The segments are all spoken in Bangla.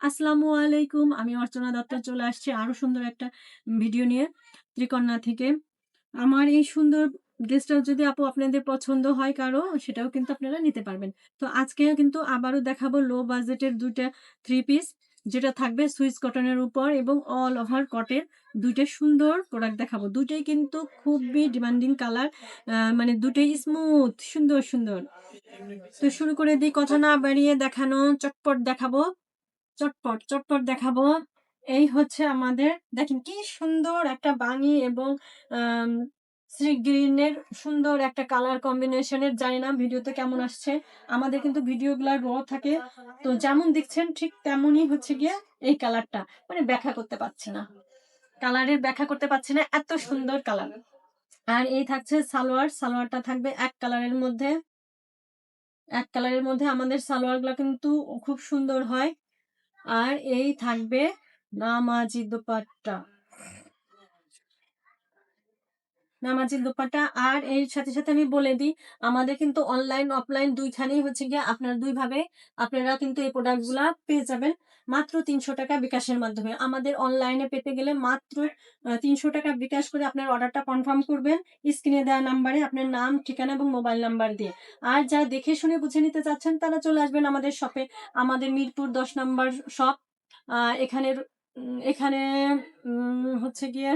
আসসালামু আলাইকুম। আমি অর্চনা দত্ত চলে আসছি আরও সুন্দর একটা ভিডিও নিয়ে ত্রিকন্যা থেকে। আমার এই সুন্দর ড্রেসটা যদি আপু আপনাদের পছন্দ হয় কারও সেটাও কিন্তু আপনারা নিতে পারবেন। তো আজকে কিন্তু আবারও দেখাবো লো বাজেটের দুইটা থ্রি পিস যেটা থাকবে সুইস কটনের উপর এবং অল ওভার কটের দুইটা সুন্দর প্রোডাক্ট দেখাবো। ২ টাই কিন্তু খুবই ডিমান্ডিং কালার মানে দুটোই স্মুথ সুন্দর, সুন্দর। তো শুরু করে দিই কথা না বাড়িয়ে দেখানো চটপট দেখাবো। চটপট, চটপট দেখাবো। এই হচ্ছে আমাদের দেখেন কি সুন্দর একটা বাঙি এবং সি গ্রিনের সুন্দর একটা কালার কম্বিনেশনের জানি না ভিডিওতে কেমন আসছে। আমাদের কিন্তু ভিডিওগুলা র থাকে। তো যেমন দেখছেন ঠিক তেমনই হচ্ছে গিয়ে এই কালারটা। মানে ব্যাখ্যা করতে পারছি না। কালারের ব্যাখ্যা করতে পারছি না। এত সুন্দর কালার। আর এই থাকছে সালোয়ার। সালোয়ারটা থাকবে এক কালারের মধ্যে। এক কালারের মধ্যে আমাদের সালোয়ারগুলা কিন্তু খুব সুন্দর হয়। আর এই থাকবে নামাজি দোপাট্টা। নামাজি দোপাট্টা আর এর সাথে, সাথে আমি বলে দিই আমাদের কিন্তু অনলাইন অফলাইন দুইখানেই হচ্ছে গিয়ে আপনারা দুইভাবে আপনারা কিন্তু এই প্রোডাক্টগুলা পেয়ে যাবেন মাত্র ৳৩০০ বিকাশের মাধ্যমে। আমাদের অনলাইনে পেতে গেলে মাত্র তিনশো টাকা বিকাশ করে আপনার অর্ডারটা কনফার্ম করবেন। স্ক্রিনে দেওয়া নাম্বারে আপনার নাম, ঠিকানা এবং মোবাইল নাম্বার দিয়ে। আর যা দেখে শুনে বুঝে নিতে চাচ্ছেন তারা চলে আসবেন আমাদের শপে। আমাদের মিরপুর ১০ নাম্বার শপ। এখানের এখানে হচ্ছে গিয়ে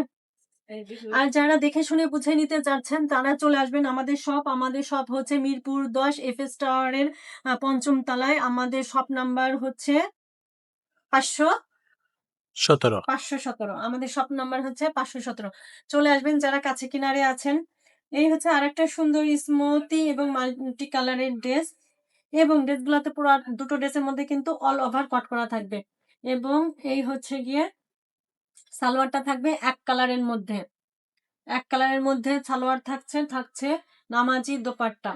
আর যারা দেখে শুনে বুঝে নিতে চাচ্ছেন তারা চলে আসবেন আমাদের শপ। আমাদের শপ হচ্ছে মিরপুর ১০ এফএস টাওয়ারের আ ৫ম তলায়। আমাদের শপ নাম্বার হচ্ছে ৫০০ ১৭ ৫১৭ আমাদের শপ নাম্বার হচ্ছে ৫১৭ চলে আসবেন যারা কাছে কিনারে আছেন। এই হচ্ছে আরেকটা সুন্দর স্মুথি এবং মাল্টি কালারের ড্রেস এবং ড্রেসগুলাতে পুরো দুটো ড্রেসের মধ্যে কিন্তু অল ওভার কট করা থাকবে এবং এই হচ্ছে গিয়ে সালোয়ারটা থাকবে এক কালারের মধ্যে। এক কালারের মধ্যে সালোয়ার থাকছে, থাকছে নামাজি দোপাট্টা।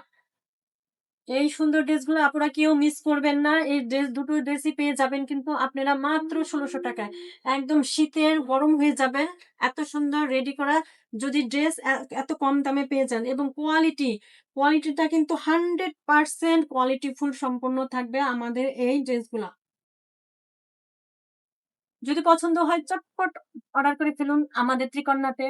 এই সুন্দর ড্রেসগুলো আপনারা কেউ মিস করবেন না। এই ড্রেস দুটো ড্রেসই পেয়ে যাবেন কিন্তু আপনারা মাত্র ৳১৬০০ একদম শীতের গরম হয়ে যাবেন। এত সুন্দর রেডি করা যদি ড্রেস এত কম দামে পেয়ে যান এবং কোয়ালিটি, কোয়ালিটিটা কিন্তু হান্ড্রেড 100% কোয়ালিটিফুল সম্পন্ন থাকবে আমাদের এই ড্রেসগুলা। যদি পছন্দ হয় চটপট অর্ডার করে ফেলুন আমাদের ত্রিকন্যাতে।